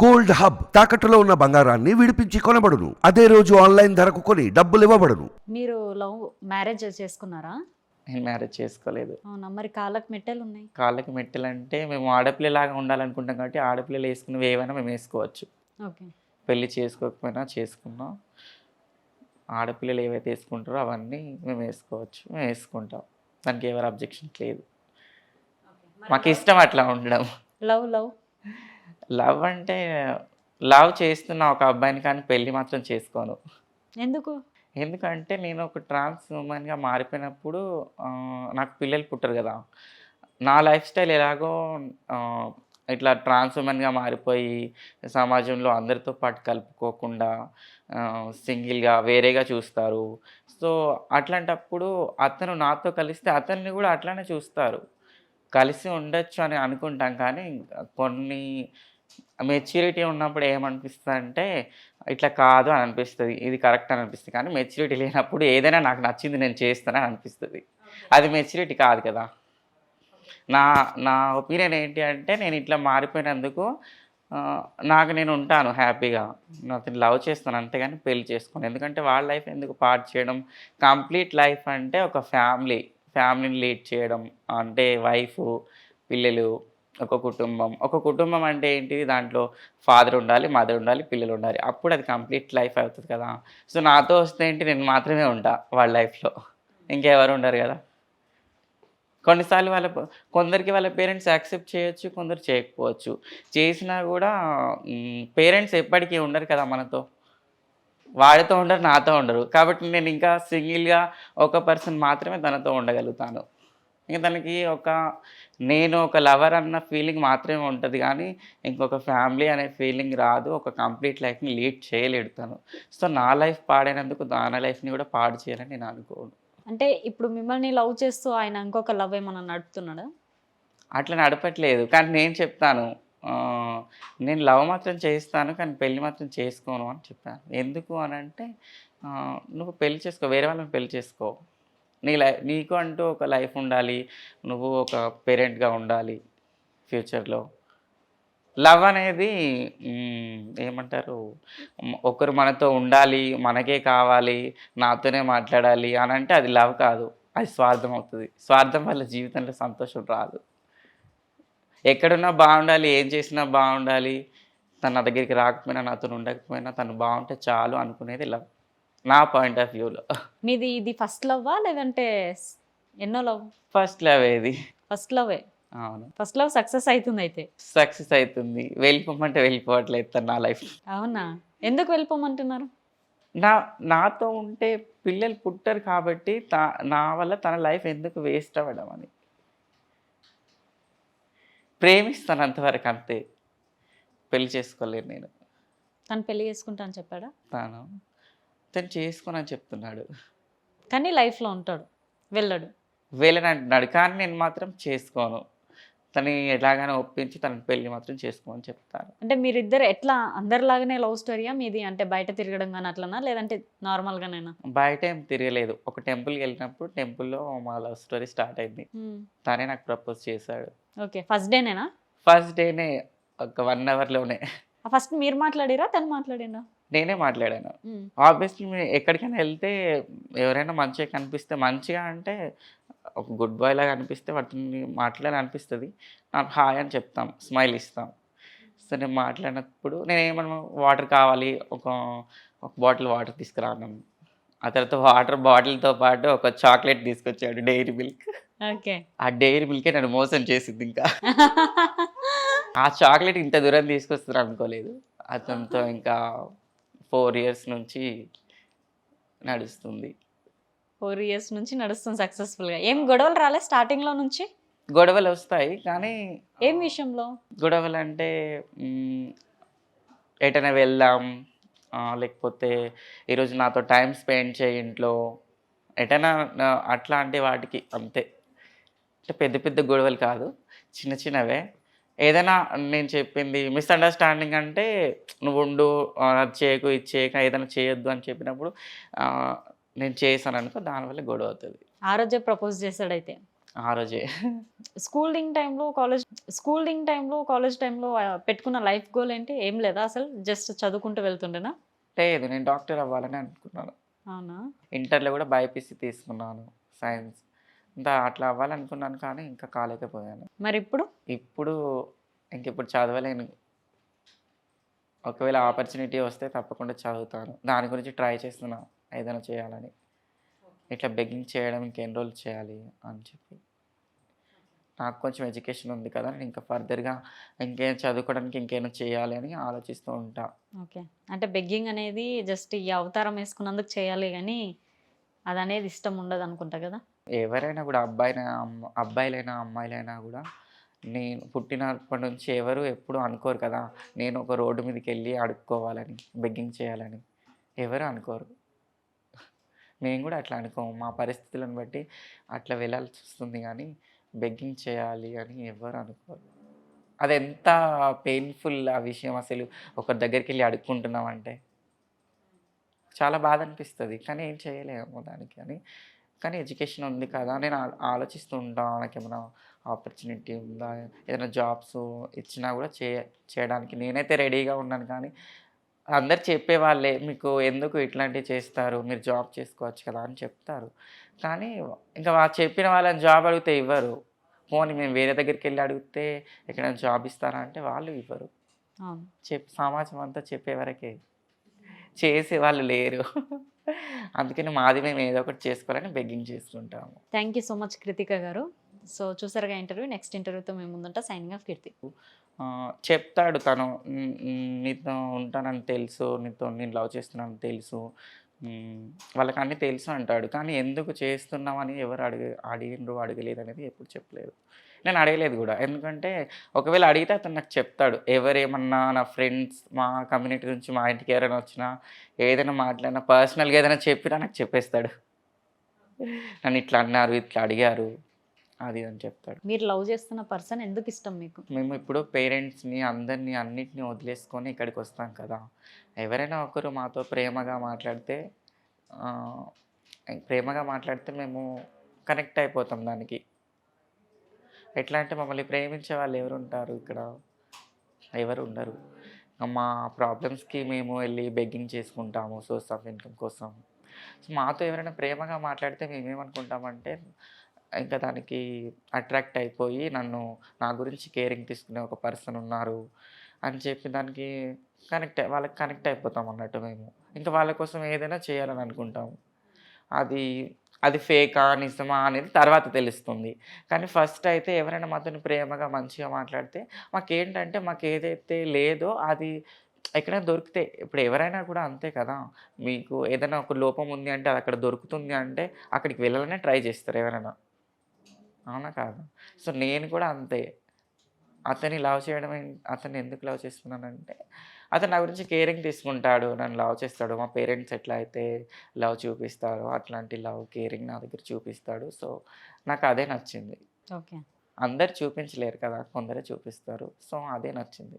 Gold hub తాకట్టులో ఉన్న బంగారాన్ని విడిపించి కొనబడును. అదే రోజు ఆన్లైన్ ధరకు కొని డబ్బులు ఇవ్వబడును. మీరు లవ్ మ్యారేజ్ చేసుకున్నారా? నేను మ్యారేజ్ చేసుకోలేదు. అవునా? మరి కాళ్ళకి మెట్టెలు ఉన్నాయి కాళ్ళకి మెట్టెలు అంటే మేము ఆడపిల్లలాగా ఉండాలనుకుంటాం కాబట్టి ఆడపిల్లలు వేసుకున్నవి ఏవైనా మేము వేసుకోవచ్చు. ఓకే. పెళ్ళి చేసుకోకపోయినా చేసుకున్నాం ఆడపిల్లలు ఏవైతే వేసుకుంటారో అవన్నీ మేము వేసుకోవచ్చు. మేము వేసుకుంటాం. దానికి ఎవరు అబ్జెక్షన్ లేదు. మాకు ఇష్టం అట్లా ఉండడం. Love love. లవ్ అంటే లవ్ చేస్తున్న ఒక అబ్బాయిని కానీ పెళ్ళి మాత్రం చేసుకోను. ఎందుకు? ఎందుకంటే నేను ఒక ట్రాన్స్ ఉమెన్గా మారిపోయినప్పుడు నాకు పిల్లలు పుట్టరు కదా. నా లైఫ్ స్టైల్ ఎలాగో ఇట్లా ట్రాన్స్ ఉమెన్గా మారిపోయి సమాజంలో అందరితో పాటు కలుపుకోకుండా సింగిల్గా వేరేగా చూస్తారు. సో అట్లాంటప్పుడు అతను నాతో కలిస్తే అతన్ని కూడా అట్లానే చూస్తారు. కలిసి ఉండొచ్చు అని అనుకుంటాం కానీ కొన్ని మెచ్యూరిటీ ఉన్నప్పుడు ఏమనిపిస్తుంది అంటే ఇట్లా కాదు అని అనిపిస్తుంది. ఇది కరెక్ట్ అని అనిపిస్తుంది. కానీ మెచ్యూరిటీ లేనప్పుడు ఏదైనా నాకు నచ్చింది నేను చేస్తానని అనిపిస్తుంది. అది మెచ్యూరిటీ కాదు కదా. నా నా ఒపీనియన్ ఏంటి అంటే నేను ఇట్లా మారిపోయినందుకు నాకు నేను ఉంటాను హ్యాపీగా. అతను లవ్ చేస్తాను అంతేగాని పెళ్ళి చేసుకోను. ఎందుకంటే వాళ్ళ లైఫ్ ఎందుకు పార్ట్ చేయడం? కంప్లీట్ లైఫ్ అంటే ఒక ఫ్యామిలీ. ఫ్యామిలీని లీడ్ చేయడం అంటే వైఫ్ పిల్లలు ఒక కుటుంబం. ఒక కుటుంబం అంటే ఏంటిది? దాంట్లో ఫాదర్ ఉండాలి మదర్ ఉండాలి పిల్లలు ఉండాలి. అప్పుడు అది కంప్లీట్ లైఫ్ అవుతుంది కదా. సో నాతో వస్తే ఏంటి? నేను మాత్రమే ఉంటా వాళ్ళ లైఫ్లో. ఇంకెవరు ఉండరు కదా. కొన్నిసార్లు వాళ్ళ కొందరికి వాళ్ళ పేరెంట్స్ యాక్సెప్ట్ చేయొచ్చు కొందరు చేయకపోవచ్చు. చేసినా కూడా పేరెంట్స్ ఎప్పటికీ ఉండరు కదా మనతో. వాడితో ఉండరు నాతో ఉండరు. కాబట్టి నేను ఇంకా సింగిల్గా ఒక పర్సన్ మాత్రమే తనతో ఉండగలుగుతాను. ఇంకా తనకి ఒక నేను ఒక లవర్ అన్న ఫీలింగ్ మాత్రమే ఉంటుంది కానీ ఇంకొక ఫ్యామిలీ అనే ఫీలింగ్ రాదు ఒక కంప్లీట్ లైఫ్ని లీడ్ చేయలేడు తను. సో నా లైఫ్ పాడైనందుకు దాని లైఫ్ని కూడా పాడు చేయాలని నేను అనుకోను. అంటే ఇప్పుడు మిమ్మల్ని లవ్ చేస్తూ ఆయన ఇంకొక లవ్ ఏమన్నా నడుపుతున్నాడా? అట్లా నడపట్లేదు. కానీ నేను చెప్తాను నేను లవ్ మాత్రం చేయిస్తాను కానీ పెళ్ళి మాత్రం చేసుకోను అని చెప్పాను. ఎందుకు అని అంటే నువ్వు పెళ్ళి చేసుకో వేరే వాళ్ళని పెళ్ళి చేసుకో. నీ లైఫ్ నీకు అంటూ ఒక లైఫ్ ఉండాలి నువ్వు ఒక పేరెంట్గా ఉండాలి ఫ్యూచర్లో లవ్ అనేది ఏమంటారు ఒకరు మనతో ఉండాలి మనకే కావాలి నాతోనే మాట్లాడాలి అని అంటే అది లవ్ కాదు అది స్వార్థం అవుతుంది. స్వార్థం వల్ల జీవితంలో సంతోషం రాదు. ఎక్కడున్నా బాగుండాలి ఏం చేసినా బాగుండాలి. తన నా దగ్గరికి రాకపోయినా నాతో ఉండకపోయినా తను బాగుంటే చాలు అనుకునేది లవ్. నా పాయింట్ ఆఫ్ వ్యూలో. మీది ఇది ఫస్ట్ లవ్వా లేదంటే ఎన్నో లవ్? ఫస్ట్ లవ్ ఏది? ఫస్ట్ లవ్వే. అవును. ఫస్ట్ లవ్ సక్సెస్ అవుతుంది అయితే. సక్సెస్ అవుతుంది. వెళ్ళిపోమంటే వెళ్ళిపోవట్లేదు తను నా లైఫ్ అవునా? ఎందుకు వెళ్ళిపోమంటున్నారు? నా నాతో ఉంటే పిల్లలు పుట్టరు కాబట్టి తా నా వల్ల తన లైఫ్ ఎందుకు వేస్ట్ అవ్వడం అని. ప్రేమిస్తాను అంతవరకు అంతే. పెళ్ళి చేసుకోలేను నేను. తను పెళ్ళి చేసుకుంటా అని చెప్పాడా? తాను తను చేసుకోనని చెప్తున్నాడు. కానీ లైఫ్లో ఉంటాడు. వెళ్ళడు. వెళ్ళని అంటున్నాడు. కానీ నేను మాత్రం చేసుకోను. తను ఎలాగైనా ఒప్పించి తన పెళ్ళి మాత్రం చేసుకోమని చెప్తాను. అంటే మీరిద్దరు ఎట్లా? అందరిలాగానే లవ్ స్టోరీయా? మీది అంటే బయట తిరగడం కానీ అట్లనా? లేదంటే నార్మల్గానేనా? బయట ఏం తిరగలేదు. ఒక టెంపుల్కి వెళ్ళినప్పుడు టెంపుల్లో మా లవ్ స్టోరీ స్టార్ట్ అయింది. తనే నాకు ప్రపోజ్ చేశాడు. ఓకే ఫస్ట్ డేనేనా ఫస్ట్ డేనే ఒక వన్ అవర్లోనే ఫస్ట్ మీరు మాట్లాడిరా? తను మాట్లాడినా నేనే మాట్లాడాను. ఆబ్వియస్లీ మీరు ఎక్కడికైనా వెళ్తే ఎవరైనా మంచిగా కనిపిస్తే మంచిగా అంటే ఒక గుడ్ బాయ్ లాగా అనిపిస్తే వాటిని మాట్లాడాలని అనిపిస్తుంది. నాకు హాయ్ అని చెప్తాం స్మైల్ ఇస్తాం. సో నేను మాట్లాడినప్పుడు నేను ఏమన్నా వాటర్ కావాలి ఒక ఒక బాటిల్ వాటర్ తీసుకురా అన్నాను ఆ తర్వాత వాటర్ బాటిల్తో పాటు ఒక చాక్లెట్ తీసుకొచ్చాడు డైరీ మిల్క్ ఆ డైరీ మిల్కే నన్ను మోసం చేసింది ఇంకా. ఆ చాక్లెట్ ఇంత దూరం తీసుకొస్తారు అనుకోలేదు. అతనితో ఇంకా ఫోర్ ఇయర్స్ నుంచి నడుస్తుంది. ఫోర్ ఇయర్స్ నుంచి నడుస్తుంది సక్సెస్ఫుల్గా. ఏం గొడవలు రాలే స్టార్టింగ్లో నుంచి? గొడవలు వస్తాయి కానీ ఏం విషయంలో? గొడవలు అంటే ఎటైనా వెళ్దాం లేకపోతే ఈరోజు నాతో టైం స్పెండ్ చేయి ఇంట్లో. ఎటైనా అట్లాంటి వాటికి అంతే. అంటే పెద్ద పెద్ద గొడవలు కాదు. చిన్న చిన్నవే. ఏదైనా నేను చెప్పింది మిస్అండర్స్టాండింగ్ అంటే నువ్వు ఉండు అది చేయకు ఇది చేయక ఏదైనా చేయొద్దు అని చెప్పినప్పుడు నేను చేశాను అనుకో దానివల్ల గొడవ అవుతుంది. ఆ రోజే ప్రపోజ్ చేశాడైతే. ఆ రోజే. స్కూలింగ్ టైంలో కాలేజ్ స్కూలింగ్ టైంలో కాలేజ్ టైంలో పెట్టుకున్న లైఫ్ గోల్ ఏంటి? ఏం లేదా అసలు? జస్ట్ చదువుకుంటూ వెళ్తుండేనా? లేదు నేను డాక్టర్ అవ్వాలని అనుకున్నాను. అవునా? ఇంటర్లో కూడా బైపీసీ తీసుకున్నాను సైన్స్. ఇంకా అట్లా అవ్వాలనుకున్నాను కానీ ఇంకా కాలేకపోయాను. మరి ఇప్పుడు ఇప్పుడు ఇంక ఇప్పుడు చదవలేను. ఒకవేళ ఆపర్చునిటీ వస్తే తప్పకుండా చదువుతాను. దాని గురించి ట్రై చేస్తున్నా ఏదైనా చేయాలని. ఇట్లా బెగ్గింగ్ చేయడం ఇంకెన్ని రోజులు చేయాలి అని చెప్పి. నాకు కొంచెం ఎడ్యుకేషన్ ఉంది కదా నేను ఇంకా ఫర్దర్గా ఇంకేం చదువుకోవడానికి ఇంకేమైనా చేయాలి అని ఆలోచిస్తూ ఉంటా. ఓకే. అంటే బెగ్గింగ్ అనేది జస్ట్ ఈ అవతారం వేసుకున్నందుకు చేయాలి కానీ అది అనేది ఇష్టం ఉండదు అనుకుంటా కదా? ఎవరైనా కూడా అబ్బాయినా అమ్మ అబ్బాయిలైనా అమ్మాయిలైనా కూడా నేను పుట్టినప్పటి నుంచి ఎవరు ఎప్పుడు అనుకోరు కదా నేను ఒక రోడ్డు మీదకి వెళ్ళి అడుక్కోవాలని బెగ్గింగ్ చేయాలని. ఎవరు అనుకోరు. మేము కూడా అట్లా అనుకోము. మా పరిస్థితులను బట్టి అట్లా వెళ్ళాల్సి వస్తుంది కానీ బెగ్గింగ్ చేయాలి అని ఎవరు అనుకోరు. అది ఎంత పెయిన్ఫుల్ ఆ విషయం అసలు ఒకరి దగ్గరికి వెళ్ళి అడుక్కుంటున్నామంటే. చాలా బాధ అనిపిస్తుంది. కానీ ఏం చేయలేము దానికి అని కానీ ఎడ్యుకేషన్ ఉంది కదా నేను ఆలోచిస్తూ ఉంటాను నాకు ఏమైనా ఆపర్చునిటీ ఉందా ఏదైనా జాబ్స్ ఇచ్చినా కూడా చే చేయడానికి నేనైతే రెడీగా ఉన్నాను. కానీ అందరు చెప్పేవాళ్ళే మీకు ఎందుకు ఇట్లాంటివి చేస్తారు? మీరు జాబ్ చేసుకోవచ్చు కదా అని చెప్తారు. కానీ ఇంకా వా- చెప్పిన వాళ్ళని జాబ్ అడిగితే ఇవ్వరు. పోనీ మేము వేరే దగ్గరికి వెళ్ళి అడిగితే ఎక్కడైనా జాబ్ ఇస్తారా? అంటే వాళ్ళు ఇవ్వరు. చెప్ సమాజం అంతా చెప్పే వరకే. చేసే వాళ్ళు లేరు. అందుకని మాది మేము ఏదో ఒకటి చేసుకోవాలని బెగ్గింగ్ చేసుకుంటాము. Thank you so much Kritika గారు. సో చూసారుగా ఇంటర్వ్యూ నెక్స్ట్ ఇంటర్వ్యూతో మేము ముందుంటా సైనింగ్ ఆఫ్ కీర్తి చెప్తాడు తను. "నీ- నీ- నీతో ఉంటానని తెలుసు నీతో నేను లవ్ చేస్తున్నాను తెలుసు. వాళ్ళకి అన్నీ తెలుసు అంటాడు. కానీ ఎందుకు చేస్తున్నామని ఎవరు అడిగ అడిగిండ్రు అడగలేదు అనేది ఎప్పుడు చెప్పలేదు. నేను అడగలేదు కూడా. ఎందుకంటే ఒకవేళ అడిగితే అతను నాకు చెప్తాడు. ఎవరేమన్నా నా ఫ్రెండ్స్ మా కమ్యూనిటీ నుంచి మా ఇంటికి ఎవరైనా వచ్చినా ఏదైనా మాట్లాడినా పర్సనల్గా ఏదైనా చెప్పినా నాకు చెప్పేస్తాడు. నన్ను ఇట్లా అన్నారు ఇట్లా అడిగారు. అది అని చెప్తాడు. మీరు లవ్ చేస్తున్న పర్సన్ ఎందుకు ఇష్టం మీకు? మేము ఇప్పుడు పేరెంట్స్ని అందరినీ అన్నిటిని వదిలేసుకొని ఇక్కడికి వస్తాం కదా. ఎవరైనా ఒకరు మాతో ప్రేమగా మాట్లాడితే ప్రేమగా మాట్లాడితే మేము కనెక్ట్ అయిపోతాం దానికి. ఎట్లా అంటే మమ్మల్ని ప్రేమించే వాళ్ళు ఎవరు ఉంటారు ఇక్కడ? ఎవరు ఉండరు మా ప్రాబ్లమ్స్కి మేము వెళ్ళి బెగ్గింగ్ చేసుకుంటాము సోర్స్ ఆఫ్ ఇన్కమ్ కోసం. సో మాతో ఎవరైనా ప్రేమగా మాట్లాడితే మేమేమనుకుంటామంటే ఇంకా దానికి అట్రాక్ట్ అయిపోయి నన్ను నా గురించి కేరింగ్ తీసుకునే ఒక పర్సన్ ఉన్నారు అని చెప్పి దానికి కనెక్ట్ వాళ్ళకి కనెక్ట్ అయిపోతాం అన్నట్టు మేము. ఇంకా వాళ్ళ కోసం ఏదైనా చేయాలని అనుకుంటాము అది అది ఫేకా నిజమా అనేది తర్వాత తెలుస్తుంది. కానీ ఫస్ట్ అయితే ఎవరైనా మాతో ప్రేమగా మంచిగా మాట్లాడితే మాకేంటంటే మాకు ఏదైతే లేదో అది ఎక్కడైనా దొరికితే ఇప్పుడు ఎవరైనా కూడా అంతే కదా. మీకు ఏదైనా ఒక లోపం ఉంది అంటే అది అక్కడ దొరుకుతుంది అంటే అక్కడికి వెళ్ళాలనే ట్రై చేస్తారు ఎవరైనా. అవునా కాదు. సో నేను కూడా అంతే. అతన్ని లవ్ చేయడం అతన్ని ఎందుకు లవ్ చేస్తున్నానంటే అతను నా గురించి కేరింగ్ తీసుకుంటాడు నన్ను లవ్ చేస్తాడు మా పేరెంట్స్ ఎట్లా అయితే లవ్ చూపిస్తారో అట్లాంటి లవ్ కేరింగ్ నా దగ్గర చూపిస్తాడు. సో నాకు అదే నచ్చింది. ఓకే. అందరు చూపించలేరు కదా కొందరే చూపిస్తారు. సో అదే నచ్చింది.